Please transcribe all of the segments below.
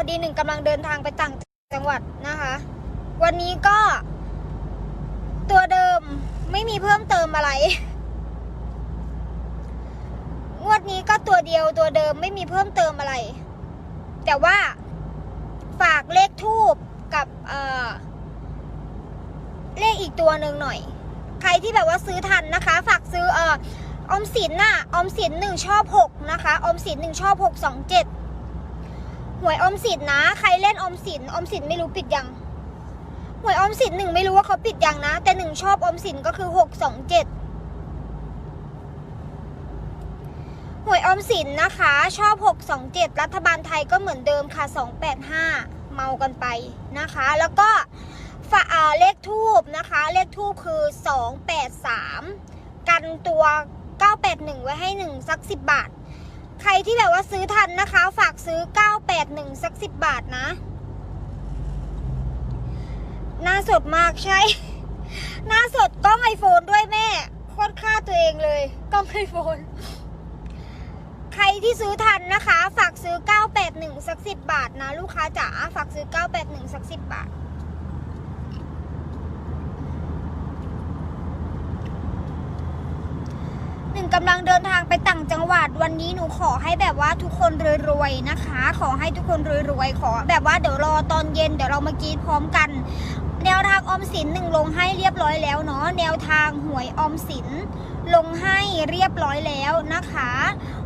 อดีหนึ่งกำลังเดินทางไปต่างจังหวัดนะคะ วันนี้ก็ ตัวเดิมไม่มีเพิ่มเติมอะไรงวดนี้ก็ตัวเดียวตัวเดิมไม่มีเพิ่มเติมอะไร แต่ว่าฝากเลขทูบกับเอ่อเลขอีกตัวหนึ่งหน่อย ใครที่แบบว่าซื้อทันนะคะ ฝากซื้อเอ่ออมสินน่ะออมสินหนึ่งชอบหกนะคะออมสินหนึ่งชอบหกสองเจ็ด หวยอมสินนะ ใครเล่นอมสินออมสินไม่รู้ปิดยังหวยอมสินหนึ่งไม่รู้ว่าเขาปิดยังนะ แต่หนึ่งชอบอมสินก็คือหกสองเจ็ดหวยอมสินนะคะ ชอบหกสองเจ็ดรัฐบาลไทยก็เหมือนเดิมค่ะสองแปดห้าเมากันไปนะคะ แล้วก็ฝาอ่าเลขทูบนะคะ เลขทูบคือ283กันตัว981ไว้ให้1สัก10บาท ใครที่แบบว่าซื้อทันนะคะ ฝากซื้อ 981 สัก 10 บาทนะ หน้าสดมากใช่ หน้าสดกล้องไอโฟนด้วยแม่โคตรค่าตัวเองเลยกล้องไอโฟน ใครที่ซื้อทันนะคะ ฝากซื้อ 981 สัก 10 บาทนะ ลูกค้าจ๋าฝากซื้อ 981 สัก 10 บาทหนึ่งกำลังเดินทางไป ต่างจังหวัดวันนี้หนูขอให้แบบว่าทุกคนรวยๆนะคะ ขอให้ทุกคนรวยๆขอ แบบว่าเดี๋ยวรอตอนเย็นเดี๋ยวเรามากรีดพร้อมกัน แนวทางออมสินหนึ่งลงให้เรียบร้อยแล้วเนาะแนวทางหวยออมสินลงให้เรียบร้อยแล้วนะคะ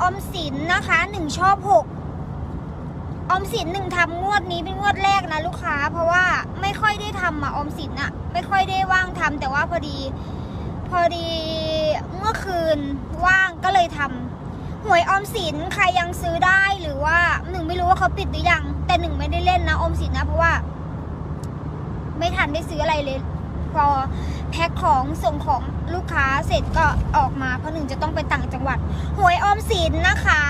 ออมสินนะคะหนึ่งชอบหกออมสินหนึ่งทำงวดนี้เป็นงวดแรกนะลูกค้า เพราะว่าไม่ค่อยได้ทำอะออมสินอะไม่ค่อยได้ว่างทำแต่ว่าพอดี พอดีเมื่อคืนว่างก็เลยทำ หวยออมสินใครยังซื้อได้หรือว่าหนึ่งไม่รู้ว่าเขาปิดหรือยัง แต่หนึ่งไม่ได้เล่นนะออมสินนะเพราะว่า ไม่ทันได้ซื้ออะไรเลย พอแพ็คของส่งของลูกค้าเสร็จก็ออกมาเพราะหนึ่งจะต้องไปต่างจังหวัดหวยออมสินนะคะ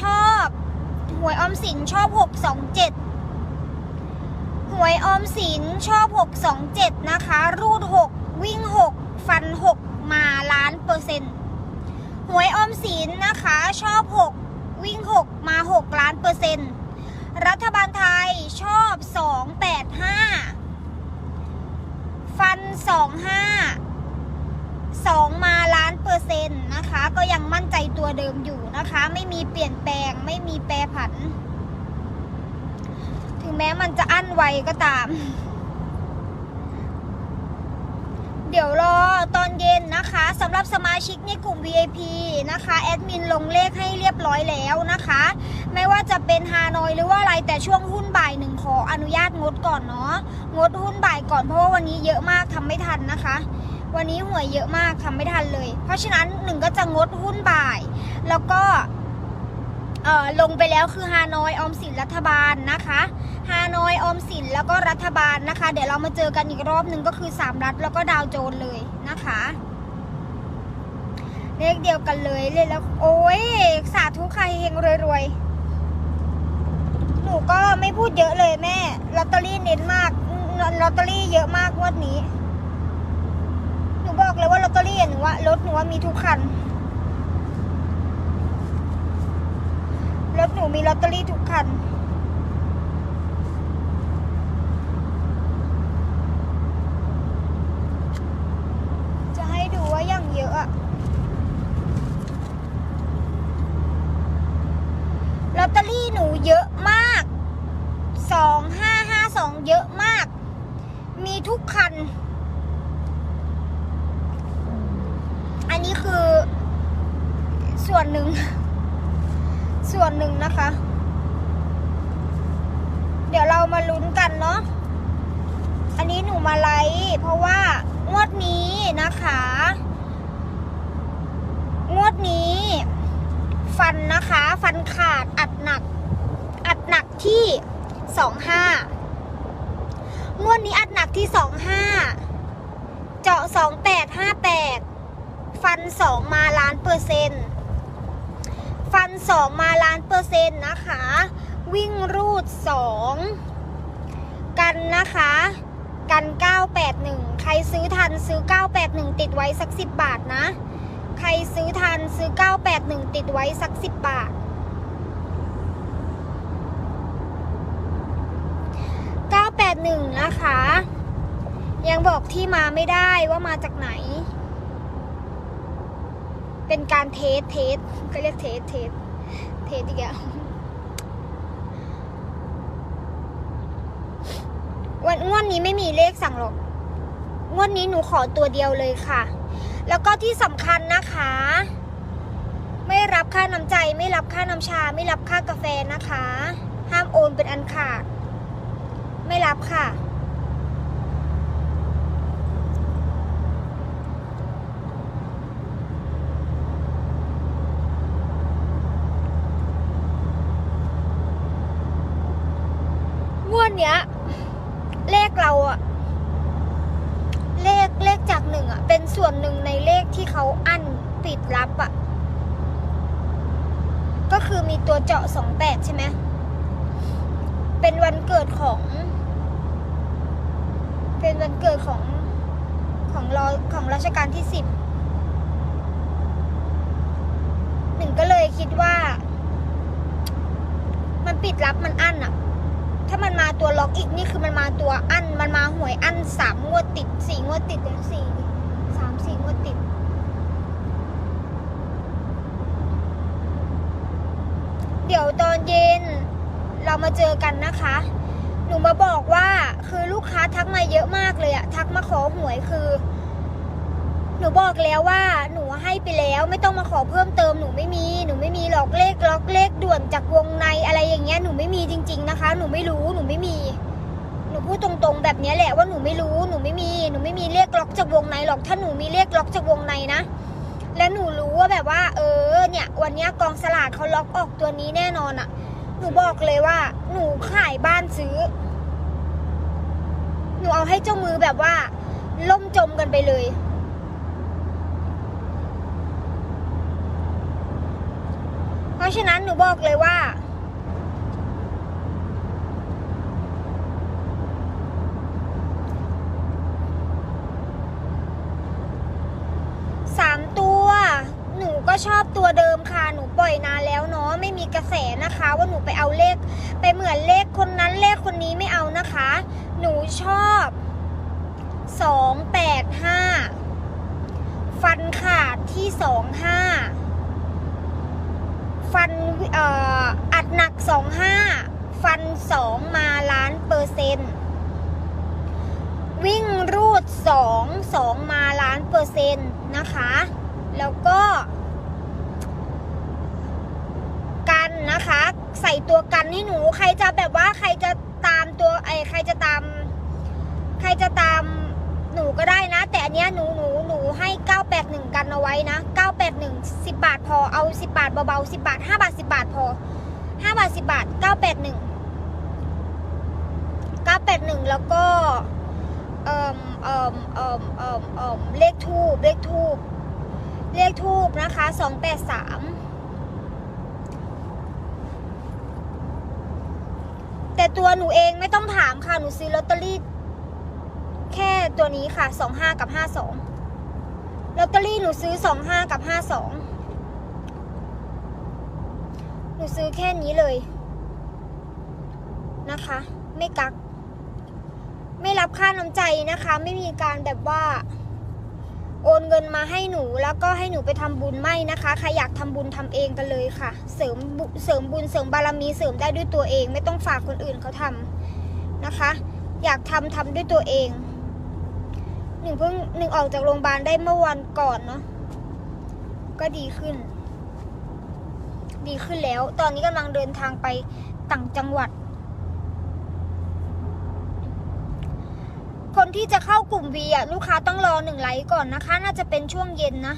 ชอบหวยออมสินชอบหกสองเจ็ดหวยออมสินชอบหกสองเจ็ดนะคะ รูดหกวิ่งหกฟันหกมาล้านเปอร์เซ็นต์ หวยออมสินนะคะ ชอบหกวิ่งหกมาหกล้านเปอร์เซ็นต์รัฐบาลไทยชอบสองแปดห้าฟันสองห้าสองมาล้านเปอร์เซ็นต์นะคะ ก็ยังมั่นใจตัวเดิมอยู่นะคะ ไม่มีเปลี่ยนแปลงไม่มีแปรผัน ถึงแม้มันจะอั้นไวก็ตาม เดี๋ยวรอตอนเย็นนะคะสำหรับสมาชิกในกลุ่ม VIP นะคะแอดมินลงเลขให้เรียบร้อยแล้วนะคะ ไม่ว่าจะเป็นฮานอยหรือว่าอะไรแต่ช่วงหุ้นบ่ายหนึ่งขออนุญาตงดก่อนเนาะงดหุ้นบ่ายก่อนเพราะว่าวันนี้เยอะมากทำไม่ทันนะคะ วันนี้หวยเยอะมากทำไม่ทันเลย เพราะฉะนั้นหนึ่งก็จะงดหุ้นบ่าย แล้วก็ เอ่อลงไปแล้วคือฮานอยออมสินรัฐบาลนะคะฮานอยออมสินแล้วก็รัฐบาลนะคะ เดี๋ยวเรามาเจอกันอีกรอบหนึ่งก็คือสามรัฐแล้วก็ดาวโจนเลยนะคะ เลขเดียวกันเลยเลยแล้ว โอ้ยสาธุใครเฮงรวยๆหนูก็ไม่พูดเยอะเลยแม่ลอตเตอรี่เน้นมากลอตเตอรี่เยอะมากงวดนี้ หนูบอกเลยว่าลอตเตอรี่หนูว่ารถหนูว่ามีทุกคัน รถ หนูมีลอตเตอรี่ทุกคัน จะให้ดูว่าอย่างเยอะอะลอตเตอรี่หนูเยอะมากสองห้าห้าสองเยอะมาก มีทุกคัน อันนี้คือส่วนหนึ่ง ส่วนหนึ่งนะคะ เดี๋ยวเรามาลุ้นกันเนาะอันนี้หนูมาไลฟ์เพราะว่างวดนี้นะคะ งวดนี้ ฟันนะคะ ฟันขาดอัดหนัก อัดหนักที่สองห้างวดนี้อัดหนักที่สองห้าเจาะสองแปดห้าแปดฟันสองมาล้านเปอร์เซ็นต์ ฟันสองมาล้านเปอร์เซ็นต์นะคะ วิ่งรูดสองกันนะคะ กัน 981 ใครซื้อทันซื้อ 981 ติดไว้สัก 10 บาทนะ ใครซื้อทันซื้อ 981 ติดไว้สัก 10 บาท981 นะคะ ยังบอกที่มาไม่ได้ว่ามาจากไหน เป็นการเทสเทสก็เรียกเทสเทสเทสอีกแล้ววันงวดนี้ไม่มีเลขสั่งหรอกงวดนี้หนูขอตัวเดียวเลยค่ะ แล้วก็ที่สำคัญนะคะ ไม่รับค่าน้ำใจ ไม่รับค่าน้ำชา ไม่รับค่ากาแฟนะคะ ห้ามโอนเป็นอันขาด ไม่รับค่ะ งวดเนี้ย เลขเราอะเลขเลขจากหนึ่งอะเป็นส่วนหนึ่งในเลขที่เขาอั้น ปิดรับอะก็คือมีตัวเจาะสองแปดใช่ไหมเป็นวันเกิดของ เป็นวันเกิดของของรอของรัชกาลที่สิบหนึ่งก็เลยคิดว่า มันปิดรับมันอั้นอะถ้ามันมาตัวล็อกอีกนี่คือมันมาตัวอั้น มันมาหวยอั้นสามงวดติดสี่งวดติดเลยสี่สามสี่งวดติด เดี๋ยวตอนเย็นเรามาเจอกันนะคะ หนูมาบอกว่าคือลูกค้าทักมาเยอะมากเลยอะทักมาขอหวยคือ หนูบอกแล้วว่าหนูให้ไปแล้วไม่ต้องมาขอเพิ่มเติมหนูไม่มีหนูไม่มีหรอกเลขล็อกเลขด่วนจากวงในอะไรอย่างเงี้ยหนูไม่มีจริง ๆนะคะ หนูไม่รู้หนูไม่มีหนูพูดตรงๆแบบนี้แหละว่าหนูไม่รู้หนูไม่มีหนูไม่มีเลขล็อกจากวงในหรอกถ้าหนูมีเลขล็อกจากวงในนะ และหนูรู้ว่าแบบว่า เออเนี่ย วันนี้กองสลากเขาล็อกออกตัวนี้แน่นอนอะหนูบอกเลยว่า หนูขายบ้านซื้อ หนูเอาให้เจ้ามือแบบว่า ล่มจมกันไปเลย เพราะฉะนั้นหนูบอกเลยว่า สามตัว หนูก็ชอบ ตัวเดิมค่ะ หนูปล่อยนานแล้วเนาะ ไม่มีกระแสนะคะ ว่าหนูไปเอาเลข ไปเหมือนเลขคนนั้นเลขคนนี้ไม่เอานะคะ หนูชอบสองแปดห้าฟันขาดที่สองห้าฟันเอ่ออัดหนักสองห้าฟันสองมาล้านเปอร์เซ็นต์วิ่งรูดสองสองมาล้านเปอร์เซ็นต์นะคะ แล้วก็ กันนะคะ ใส่ตัวกันให้หนู ใครจะแบบว่าใครจะตามตัวไอ้ใครจะตาม ใครจะตามหนูก็ได้นะ แต่อันเนี้ยหนูหนูหนูให้ 981 กันเอาไว้นะ 981 10 บาทพอเอา 10 บาทเบาๆ10 บาท 5 บาท 10 บาทพอ 5 บาท 10 บาท 981 981 แล้วก็เอ่มเอ่มเอ่มเอ่มเอ่มเลขทูบเลขทูบเลขทูบนะคะ 283 แต่ตัวหนูเองไม่ต้องถามค่ะ หนูซื้อลอตเตอรี่ แค่ตัวนี้ค่ะสองห้ากับห้าสองลอตเตอรี่หนูซื้อสองห้ากับห้าสองหนูซื้อแค่นี้เลย นะคะ ไม่กัก ไม่รับค่าน้ำใจนะคะ ไม่มีการแบบว่า โอนเงินมาให้หนูแล้วก็ให้หนูไปทำบุญไม่นะคะใครอยากทำบุญทำเองกันเลยค่ะ เสริมเสริมบุญเสริมบารมีเสริมได้ด้วยตัวเอง ไม่ต้องฝากคนอื่นเขาทำนะคะ อยากทำทำด้วยตัวเอง หนึ่งเพิ่งหนึ่งออกจากโรงพยาบาลได้เมื่อวันก่อนเนาะก็ดีขึ้น ดีขึ้นแล้ว ตอนนี้กำลังเดินทางไปต่างจังหวัด ที่จะเข้ากลุ่ม V อะลูกค้าต้องรอหนึ่งไลค์ก่อนนะคะ น่าจะเป็นช่วงเย็นนะ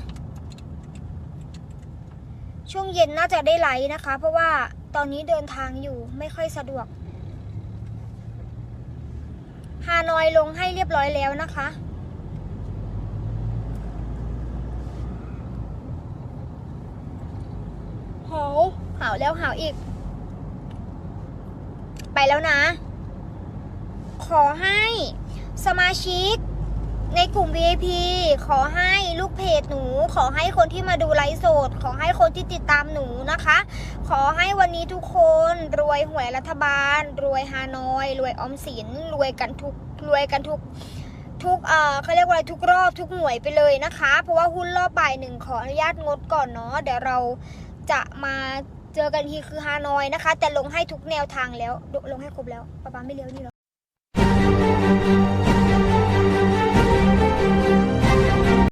ช่วงเย็นน่าจะได้ไลค์นะคะ เพราะว่าตอนนี้เดินทางอยู่ไม่ค่อยสะดวกฮานอยลงให้เรียบร้อยแล้วนะคะ หาวหาแล้วหาอีก ไปแล้วนะ ขอให้ สมาชิก ในกลุ่ม VIP ขอให้ลูกเพจหนู ขอให้คนที่มาดูไลฟ์สด ขอให้คนที่ติดตามหนูนะคะ ขอให้วันนี้ทุกคนรวยหวยรัฐบาล รวยฮานอย รวยออมสิน รวยกันทุก รวยกันทุกทุกเอ่อเขาเรียกว่าอะไรทุกรอบทุกหน่วยไปเลยนะคะ เพราะว่าหุ้นรอบบ่ายหนึ่งขออนุญาตงดก่อนเนาะ เดี๋ยวเราจะมาเจอกันทีคือฮานอยนะคะ แต่ลงให้ทุกแนวทางแล้ว ลงให้ครบแล้วป๊าป๊าไม่เลี้ยวนี่หรอ